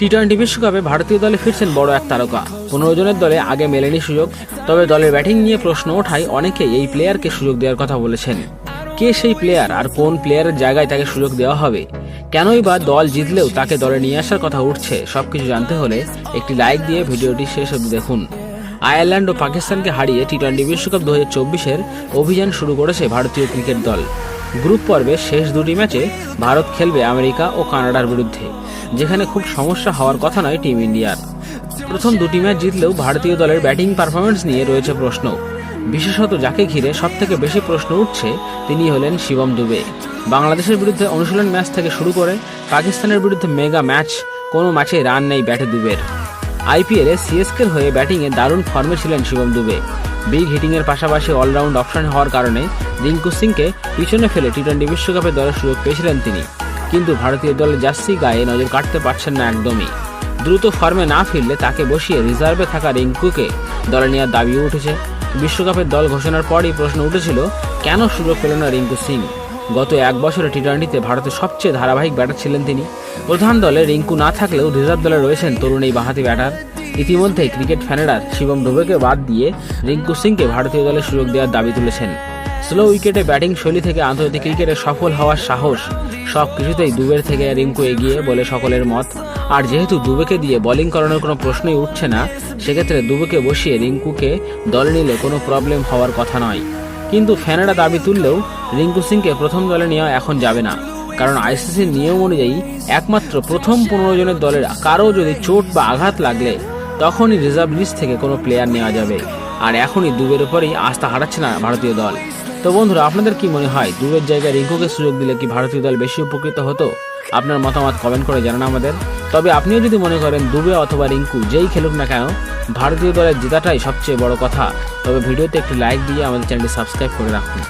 T twenty বিশ্বকাপে ভারতীয় দলে ফিরছেন বড় এক তারকা। পনেরো জনের দলে আগে মেলেনি সুযোগ, তবে দলের ব্যাটিং নিয়ে প্রশ্ন ওঠায় অনেকেই এই প্লেয়ারকে সুযোগ দেওয়ার কথা বলেছেন। কে সেই প্লেয়ার আর কোন প্লেয়ারের জায়গায় তাকে সুযোগ দেওয়া হবে? কেনই বা দল জিতলেও তাকে দলে নিয়ে আসার কথা উঠছে, সবকিছু জানতে হলে একটি লাইক দিয়ে ভিডিওটি শেষ অবধি দেখুন। আয়ারল্যান্ড ও পাকিস্তানকে হারিয়ে টি টোয়েন্টি বিশ্বকাপ দু হাজার চব্বিশের অভিযান শুরু করেছে ভারতীয় ক্রিকেট দল। গ্রুপ পর্বে শেষ দুটি ম্যাচে ভারত খেলবে আমেরিকা ও কানাডার বিরুদ্ধে, যেখানে খুব সমস্যা হওয়ার কথা নয় টিম ইন্ডিয়ার। প্রথম দুটি ম্যাচ জিতলেও ভারতীয় দলের ব্যাটিং পারফরমেন্স নিয়ে রয়েছে প্রশ্ন। বিশেষত যাকে ঘিরে সব থেকে বেশি প্রশ্ন উঠছে তিনি হলেন শিবম দুবে। বাংলাদেশের বিরুদ্ধে অনুশীলন ম্যাচ থেকে শুরু করে পাকিস্তানের বিরুদ্ধে মেগা ম্যাচ, কোনো ম্যাচে রান নেই ব্যাটে দুবের। আইপিএলে সিএসকের হয়ে ব্যাটিংয়ে দারুণ ফর্মে ছিলেন শিবম দুবে। বিগ হিটিংয়ের পাশাপাশি অলরাউন্ড অপশন হওয়ার কারণে রিঙ্কু সিংকে পিছনে ফেলে টি টোয়েন্টি বিশ্বকাপে দলের সুযোগ পেয়েছিলেন তিনি। কিন্তু ভারতীয় দলের জার্সি গায়ে নজর কাটতে পারছেন না একদমই। দ্রুত ফর্মে না ফিরলে তাকে বসিয়ে রিজার্ভে থাকা রিঙ্কুকে দলে নেওয়ার দাবিও উঠেছে। বিশ্বকাপের দল ঘোষণার পরই প্রশ্ন উঠেছিল, কেন সুযোগ পেল না রিঙ্কু সিং? গত এক বছরে টি টোয়েন্টিতে ভারতের সবচেয়ে ধারাবাহিক ব্যাটার ছিলেন তিনি। প্রধান দলে রিঙ্কু না থাকলেও রিজার্ভ দলে রয়েছেন তরুণ এই বাহাতি ব্যাটার। ইতিমধ্যেই ক্রিকেট ফ্যানেরা শিবম ডুবেকে বাদ দিয়ে রিঙ্কু সিংকে ভারতীয় দলে সুযোগ দেওয়ার দাবি তুলেছেন। স্লো উইকেটে ব্যাটিং শৈলী থেকে আন্তর্জাতিক ক্রিকেটে সফল হওয়ার সাহস সব কিছুতেই দুবের থেকে রিঙ্কু এগিয়ে বলে সকলের মত। আর যেহেতু দুবেকে দিয়ে বোলিং করানোর কোনো প্রশ্নই উঠছে না, সেক্ষেত্রে দুবেকে বসিয়ে রিঙ্কুকে দলে নিলে কোনো প্রবলেম হওয়ার কথা নয়। কিন্তু ফ্যানেরা দাবি তুললেও রিঙ্কু সিংকে প্রথম দলে নেওয়া এখন যাবে না। কারণ আইসিসির নিয়ম অনুযায়ী একমাত্র প্রথম পনেরো জনের দলের কারও যদি চোট বা আঘাত লাগলে তখনই রিজার্ভ লিস্ট থেকে কোনো প্লেয়ার নেওয়া যাবে। আর এখনই দুবের উপরেই আস্থা হারাচ্ছে না ভারতীয় দল। তো বন্ধুরা, আপনাদের কি মনে হয়, দুবের জায়গায় রিঙ্কুকে সুযোগ দিলে কি ভারতীয় দল বেশি উপকৃত হতো? আপনার মতামত কমেন্ট করে জানান আমাদের। তবে আপনিও যদি মনে করেন দুবে অথবা রিঙ্কু যেই খেলুক না কেন, ভারতীয় দলের জেতাটাই সবচেয়ে বড় কথা। তবে ভিডিওতে একটি লাইক দিয়ে আমাদের চ্যানেলটি সাবস্ক্রাইব করে রাখুন।